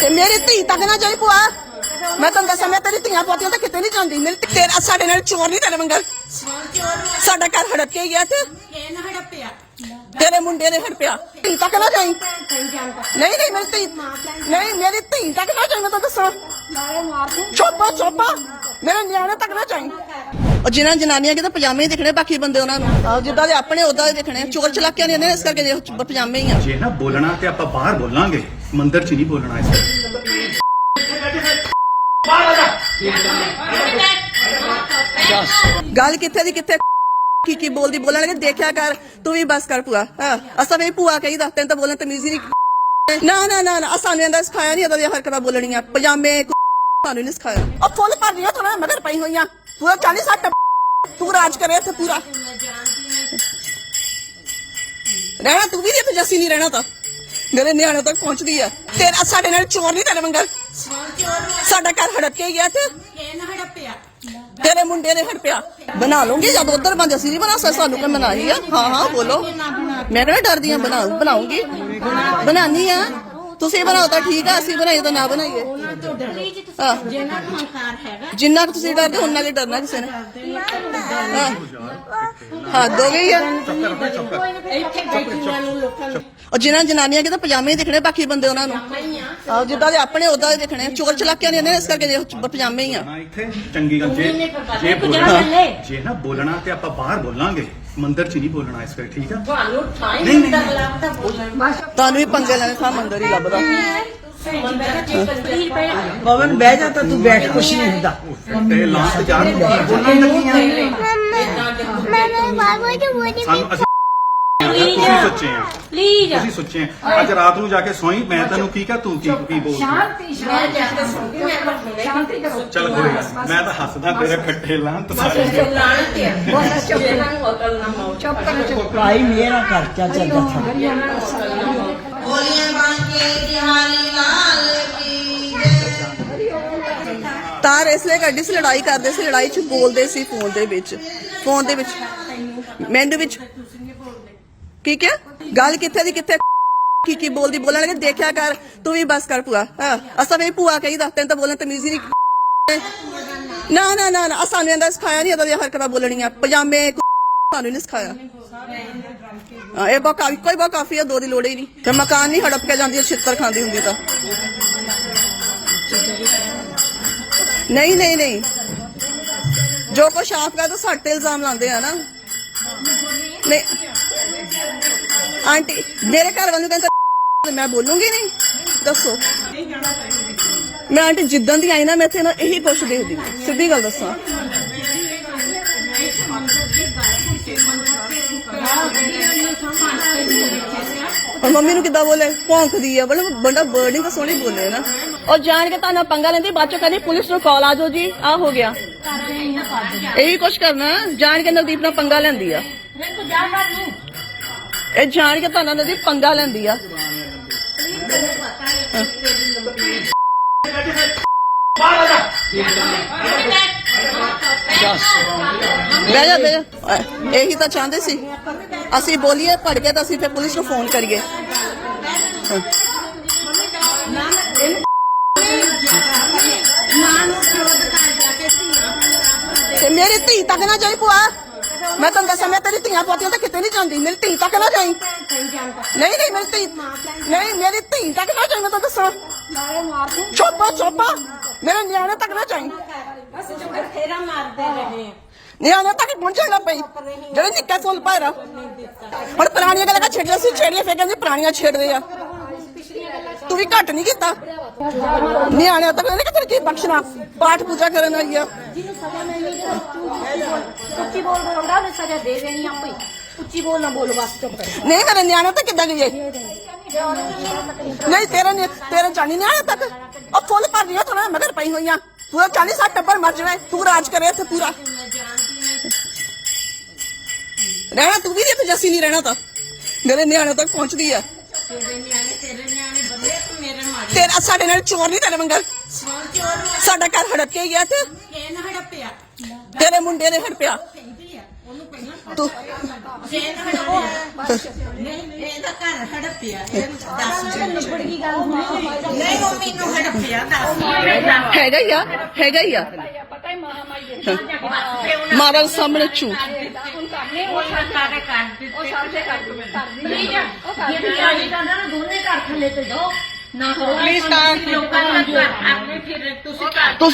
ਤੇ ਮੇਰੀ ਧੀ ਤੱਕ ਨਾ ਜਾਈ ਭੂਆ। ਮੈਂ ਤੁਹਾਨੂੰ ਦੱਸਾਂ ਮੈਂ ਤੇਰੀ ਧੀਆਂ ਪੋਤੀਆਂ ਤਾਂ ਕਿਤੇ ਨਹੀਂ ਜਾਂਦੀ। ਮੇਰੀ ਧੀ- ਤੇਰਾ ਸਾਡੇ ਨਾਲ ਚੋਰ ਨਹੀਂ ਤੇਰੇ ਮੰਗਲ ਸਾਡਾ ਘਰ ਹੜਪ ਕੇ ਗਿਆ ਤੇ ਤੇਰੇ ਮੁੰਡੇ ਨੇ ਹੜਪਿਆ। ਧੀ ਤੱਕ ਨਾ ਜਾਈ। ਨਹੀਂ ਨਹੀਂ, ਮੇਰੀ ਧੀ ਨਹੀਂ, ਮੇਰੀ ਧੀ ਤੱਕ ਨਾ ਜਾਈ, ਮੈਂ ਤਾਂ ਦੱਸਾਂ। ਚੋਪਾ ਚੋਪਾ ਮੇਰੇ ਨਿਆਣੇ ਤੱਕ ਨਾ ਜਾਈ। ਉਹ ਜਿਨ੍ਹਾਂ ਜਨਾਨੀਆਂ ਕਿਤੇ ਪਜਾਮੇ ਹੀ ਦਿਖਣੇ ਬਾਕੀ ਬੰਦੇ ਉਹਨਾਂ ਨੂੰ। ਆਹੋ ਜਿੱਦਾਂ ਦੇ ਆਪਣੇ ਉਦਾਂ ਦੇ ਦਿਖਣੇ। ਚੋਰ ਚਲਾਕਿਆਂ ਨਹੀਂ ਨੇ ਇਸ ਕਰਕੇ ਜੇ ਪਜਾਮੇ ਹੀ ਆ। ਜੇ ਨਾ ਬੋਲਣਾ ਤੇ ਆਪਾਂ ਬਾਹਰ ਬੋਲਾਂਗੇ। ਮੰਦਿਰ 'ਚ ਨਹੀਂ ਬੋਲਣਾ ਇਸ ਗੱਲ ਕਿੱਥੇ ਦੀ, ਕਿੱਥੇ ਕੀ ਕੀ ਬੋਲਦੀ? ਬੋਲਣ ਦੇਖਿਆ ਕਰ, ਤੂੰ ਵੀ ਬਸ ਕਰ ਭੂਆ, ਹਾਂ। ਅਸਾਂ ਵੀ ਭੂਆ ਕਹੀਦਾ, ਤੈਨੂੰ ਤਾਂ ਬੋਲਣ ਤਮੀਜ਼ ਨਹੀਂ ਨਾ ਨਾ ਨਾ ਅਸਾਂ ਨੇ ਅੰਦਰ ਸਿਖਾਇਆ ਨਹੀਂ, ਅਦਾਂ ਦੀਆਂ ਹਰਕਤਾਂ ਬੋਲਣੀਆਂ। ਪਜਾਮੇ ਸਾਨੂੰ ਨਹੀਂ ਸਿਖਾਇਆ। ਉਹ ਫੁੱਲ ਭਰ ਰਹੀਆਂ ਥੋੜਾ ਮਗਰ ਪਈ ਹੋਈਆਂ ਪੂਰਾ 40 ਸੱਟ ਤੂੰ ਰਾਜ ਕਰੇ ਇੱਥੇ ਪੂਰਾ। ਰਹਿਣਾ, ਤੂੰ ਵੀ ਨਹੀਂ ਜੱਸੀ ਨਹੀਂ ਰਹਿਣਾ ਤਾਂ। ਮੇਰੇ ਨਿਆਣੇ ਤੱਕ ਪਹੁੰਚਦੀ ਆ। ਤੇਰਾ ਸਾਡੇ ਨਾਲ ਚੋਰ ਨਹੀਂ ਤੇਰੇ ਮੰਗਲ ਸਾਡਾ ਘਰ ਹੜਪ ਕੇ ਗਿਆ ਤੇ ਤੇਰੇ ਮੁੰਡੇ ਨੇ ਹੜਪਿਆ। ਬਣਾ ਲੂੰਗੀ ਜਦ ਉਧਰ ਬੰਦ ਅਸੀਂ ਨਹੀਂ ਬਣਾ ਸਕਦੇ ਸਾਨੂੰ ਕਿ ਬਣਾਈ ਆ? ਹਾਂ ਹਾਂ ਬੋਲੋ। ਮੈਂ ਕਿਹੜਾ ਡਰਦੀ ਆ ਬਣਾ ਬਣਾਉਂਗੀ। ਬਣਾਨੀ ਆ। ਤੁਸੀਂ ਬਣਾਓ ਤਾਂ ਠੀਕ ਆ ਅਸੀਂ ਬਣਾਈਏ ਤਾਂ ਨਾ ਬਣਾਈਏ। ਹਾਂ। ਨੂੰ ਜਿੰਨਾ ਕੁ ਤੁਸੀਂ ਡਰਦੇ ਉਹਨਾਂ ਲਈ ਡਰਨਾ ਕਿਸੇ ਨੇ। ਹਾਂ। ਹੱਦ ਹੋ ਗਈ ਆ ਇੱਥੇ ਬੈਠੀਆਂ ਨੂੰ ਲੋਕਾਂ ਨੂੰ। ਉਹ ਜਿਨ੍ਹਾਂ ਜਨਾਨੀਆਂ ਕਿਤੇ ਪਜਾਮੇ ਹੀ ਦਿਖਣੇ ਬਾਕੀ ਬੰਦੇ ਉਹਨਾਂ ਨੂੰ। ਆਹੋ ਜਿੱਦਾਂ ਦੇ ਆਪਣੇ ਉਦਾਂ ਦੇ ਦਿਖਣੇ। ਚੋਰ ਚਲਾਕਿਆਂ ਨਹੀਂ ਨੇ ਇਸ ਕਰਕੇ ਜੇ ਪਜਾਮੇ ਹੀ ਆ। ਨਾ ਇੱਥੇ ਚੰਗੀ ਗੱਲ ਜੇ ਜੇ ਬੋਲਣਾ। ਜੇ ਨਾ ਬੋਲਣਾ ਤੇ ਆਪਾਂ ਬਾਹਰ ਬੋਲਾਂਗੇ। ਮੰਦਿਰ 'ਚ ਨਹੀਂ ਬੋਲਣਾ ਇਸ ਵੇਲੇ ਠੀਕ ਆ? ਤੁਹਾਨੂੰ ਨਹੀਂ, ਮੰਦਰ ਲੱਭਦਾ ਬੋਲਣ। ਤੁਹਾਨੂੰ ਵੀ ਪੰਗੇ ਲੈਣੇ ਥਾਂ ਮੰਦਰ ਹੀ ਲੱਭਦਾ। ਪਵਨ ਬਹਿ ਜਾ ਤਾਂ ਤੂੰ ਬੈਠ ਕੁਛ ਨਹੀਂ ਹੁੰਦਾ। ਤੇ ਲਾਂਤ ਜਾ ਬੋਲਣ ਲੱਗੀ ਮੈਂ ਬਾਬੂ ਜੀ ਬੋਲੀ ਸੱਚੇ ਆ। ਪਲੀਜ਼ ਤੁਸੀਂ ਸੱਚੇ ਆ। ਅੱਜ ਰਾਤ ਨੂੰ ਜਾ ਕੇ ਸੋਈ ਮੈਂ ਤੈਨੂੰ ਕੀ ਕਹਾਂ ਤੂੰ ਕੀ ਕੀ ਬੋਲ ਸ਼ਾਂਤੀ ਸ਼ਾਂਤੀ। ਸ਼ਾਂਤੀ ਕਰੋ। ਚੱਲ ਕੋਈ ਮੈਂ ਤਾਂ ਹੱਸਦਾ ਤੇਰੇ ਖੱਟੇ ਲਾਂ ਤੁਸੀਂ ਬਸ ਚੁੱਪ ਨਾ ਹੋਟਲ ਨਾ ਮਾਉ ਚੁੱਪ ਕਰੋ ਭਾਈ ਮੇਰਾ ਖਰਚਾ ਚੱਲਦਾ ਥਾ ਗੋਲੀਆਂ ਬਾਂਕੇ ਦਿਹਾਲੀ ਤਾਰ ਇਸ ਲਈ ਕੱਢੀ ਸੀ, ਲੜਾਈ ਕਰਦੇ ਸੀ, ਲੜਾਈ 'ਚ ਬੋਲਦੇ ਸੀ ਫੋਨ ਦੇ ਵਿੱਚ। ਫੋਨ ਦੇ ਵਿੱਚ। ਮੈਨੂੰ ਵਿੱਚ ਕੀ ਕਿਹਾ? ਗੱਲ ਕਿੱਥੇ ਦੀ, ਕਿੱਥੇ ਕੀ ਕੀ ਬੋਲਦੀ? ਬੋਲਣ ਲੱਗੇ, ਦੇਖਿਆ ਕਰ, ਤੂੰ ਵੀ ਬਸ ਕਰ ਭੂਆ। ਹਾਂ, ਅਸਾਂ ਵੀ ਭੂਆ ਕਹੀਦਾ, ਤੈਨੂੰ ਤਾਂ ਬੋਲਣ ਤਮੀਜ਼ ਹੀ ਨਹੀਂ ਨਾ ਨਾ ਨਾ ਨਾ, ਅਸਾਂ ਨੇ ਅੰਦਰ ਸਿਖਾਇਆ ਨਹੀਂ ਅਦਾਂ ਦੀਆਂ ਹਰਕਤਾਂ ਬੋਲਣੀਆਂ। ਪਜਾਮੇ ਸਾਨੂੰ ਨਹੀਂ ਸਿਖਾਇਆ। ਹਾਂ, ਇਹ ਬਾ ਕਾਫੀ ਕੋਈ ਬਾ ਕਾਫੀ ਆ, ਦੋ ਦੀ ਲੋੜ ਹੀ ਨਹੀਂ। ਤੇ ਮਕਾਨ ਨਹੀਂ ਹੜਪ ਕੇ ਜਾਂਦੀ, ਛਿੱਤਰ ਖਾਂਦੀ ਹੁੰਦੀ ਤਾਂ। ਨਹੀਂ ਨਹੀਂ ਨਹੀਂ। ਜੋ ਕੁਛ ਆਪ ਕਰ ਸਾਡੇ ਤੇ ਇਲਜ਼ਾਮ ਲਾਉਂਦੇ ਆ ਨਾ। ਨਹੀਂ। ਆਂਟੀ, ਮੇਰੇ ਘਰ ਵਾਲੇ ਨੂੰ ਕਹਿੰਦਾ ਮੈਂ ਬੋਲੂੰਗੀ ਨਹੀਂ। ਦੱਸੋ। ਮੈਂ ਆਂਟੀ ਜਿੱਦਾਂ ਦੀ ਆਈ ਨਾ, ਮੈਂ ਇੱਥੇ ਨਾ ਇਹੀ ਕੁਛ ਦੇਖਦੀ। ਸਿੱਧੀ ਗੱਲ ਦੱਸਾਂ। ਮੰਮੀ ਨੂੰ ਕਿੱਦਾਂ ਬੋਲੇ? ਭੌਂਕਦੀ ਆ। ਬੜਾ ਬੰਦਾ ਬਰਡਿੰਗ ਤਾਂ ਸੋਹਣੀ ਬੋਲੇ ਨਾ। ਉਹ ਜਾਣ ਕੇ ਤੁਹਾਨੂੰ ਪੰਗਾ ਲੈਂਦੀ, ਬਾਅਦ ਚੋਂ ਕਹਿੰਦੀ, ਪੁਲਿਸ ਨੂੰ ਕਾਲ ਆ ਜਾਓ ਜੀ ਆ ਹੋ ਗਿਆ। ਇਹੀ ਕੁਛ ਕਰਨਾ, ਜਾਣ ਕੇ ਨਵਦੀਪ ਨਾਲ ਪੰਗਾ ਲੈਂਦੀ ਆ। ਇਹ ਜਾਣ ਕੇ ਤੁਹਾਨੂੰ ਨਵਦੀਪ ਪੰਗਾ ਲੈਂਦੀ ਆ। ਬਹਿ ਜਾ ਬਹਿ ਜਾ। ਇਹੀ ਤਾਂ ਚਾਹੁੰਦੇ ਸੀ। ਅਸੀਂ ਬੋਲੀਏ ਪੜ ਕੇ ਤਾਂ ਅਸੀਂ ਫਿਰ ਪੁਲਿਸ ਨੂੰ ਫੋਨ ਕਰੀਏ। ਹਾਂ। ਤੇ ਮੇਰੀ ਧੀ ਤੱਕ ਨਾ ਜਾਈ ਭੂਆ। ਮੈਂ ਤੁਹਾਨੂੰ ਦੱਸਾਂ, ਮੈਂ ਤੇਰੀ ਧੀਆਂ ਪੋਤੀਆਂ ਤਾਂ ਕਿਤੇ ਨਹੀਂ ਜਾਂਦੀ। ਮੇਰੀ ਧੀ ਤੱਕ ਨਾ ਜਾਈ। ਨਹੀਂ ਨਹੀਂ, ਮੇਰੀ ਧੀ ਨਹੀਂ, ਮੇਰੀ ਧੀ ਤੱਕ ਨਾ ਜਾਈ, ਮੈਂ ਤਾਂ ਦੱਸਾਂ। ਚੋਪਾ ਚੋਪਾ ਮੇਰੇ ਨਿਆਣੇ ਤੱਕ ਨਾ ਜਾਈ। ਫੇਰਾ ਮਾਰਦੇ ਰਹੇ ਨਿਆਣੇ ਤੱਕ ਪਹੁੰਚੇ ਨਾ ਪਈ ਜਿਹੜੇ ਨਿੱਕਾ ਫੁੱਲ ਪਾਇਰਾ ਹੁਣ ਪੁਰਾਣੀਆਂ ਗੱਲਾਂ ਛੇੜੀਆਂ ਸੀ, ਛੇੜੀਆਂ ਫੇਰ ਕਹਿੰਦੇ ਪੁਰਾਣੀਆਂ ਛੇੜਦੇ ਆ। ਤੂੰ ਵੀ ਘੱਟ ਨਹੀਂ ਕੀਤਾ ਨਿਆਣੇ ਤੱਕ ਕਹਿੰਦੇ ਕਿ ਤੇਰੀ ਕੀ ਬਖਸ਼ਣਾ ਪਾਠ ਪੂਜਾ ਕਰਨ ਆਈ ਆ ਜਿਹਨੂੰ ਸਜ਼ਾ ਮਿਲਣੀ ਤੇ ਉੱਚੀ ਬੋਲ ਬੋਲਦਾ ਉਹਨੇ ਸਜ਼ਾ ਦੇ ਦੇਣੀ ਆਪੇ ਉੱਚੀ ਬੋਲ ਨਾ ਬੋਲ ਬਸ ਚੁੱਪ ਕਰ ਨਹੀਂ ਮੇਰੇ ਨਿਆਣੇ ਤੱਕ ਕਿੱਦਾਂ ਗਈ ਨਹੀਂ ਤੇਰਾ ਨੀ- ਤੇਰਾ ਜਾਣੀ ਨਿਆਣੇ ਤੱਕ ਉਹ ਫੁੱਲ ਭਰ ਰਹੀਆਂ ਥੋੜਾ ਮਗਰ ਪਈ ਹੋਈਆਂ ਪੂਰਾ 40 60 ਟੱਬਰ ਮਰ ਜਾਵੇ ਤੂੰ ਰਾਜ ਕਰੇ ਇੱਥੇ ਪੂਰਾ ਰਹਿਣਾ ਤੂੰ ਵੀ ਨਹੀਂ ਇੱਥੇ ਜੱਸੀ ਨਹੀਂ ਰਹਿਣਾ ਤਾਂ ਮੇਰੇ ਨਿਆਣੇ ਤੱਕ ਪਹੁੰਚਦੀ ਆ ਤੇਰੇ ਨਿਆਣੇ ਤੇਰੇ ਨਿਆਣੇ ਬੰਦੇ ਤੂੰ ਮੇਰੇ ਮਾਰੇ ਤੇਰਾ ਸਾਡੇ ਨਾਲ ਚੋਰ ਨਹੀਂ ਤੇਰੇ ਮੰਗਲ ਸਾਡਾ ਘਰ ਹੜਪ ਕੇ ਗਿਆ ਤੇ ਕਿਹਨ ਹੜਪਿਆ। ਤੇਰੇ ਮੁੰਡੇ ਨੇ ਹੜਪਿਆ। ਉਹਨੂੰ ਪਹਿਲਾਂ ਤੂੰ ਇਹਦਾ ਘਰ ਹੜਪਿਆ। ਇਹ ਦੱਸ ਨਿਬੜ ਗਈ ਗੱਲ ਹੁਣ ਨਹੀਂ ਉਹ ਮੈਨੂੰ ਹੜਪਿਆ ਦੱਸ ਹੈਗਾ ਹੀ ਆ ਹੈਗਾ ਹੀ ਆ। ਪਤਾ ਹੀ ਮਹਾਮਾਈ ਦੇ ਮਾਰਨ ਸਾਹਮਣੇ ਝੂਠ। ਉਹ ਸਾਡੇ ਕਰ ਦਿੱਤੇ। ਉਹ ਸਾਡੇ ਕਰ ਦਿੱਤੇ। ਨਹੀਂ ਜਾ ਉਹ ਕਰ ਦਿੱਤੇ। ਨਾ ਦੋਨੇ ਘਰ ਥੱਲੇ ਤੇ ਜਾਓ। ਨਾ ਕਰੋ ਪਲੀਜ਼ ਤਾਂ ਲੋਕਾਂ ਦਾ ਘਰ ਆਪਣੇ ਫਿਰ ਤੁਸੀਂ ਘਰ ਤੂੰ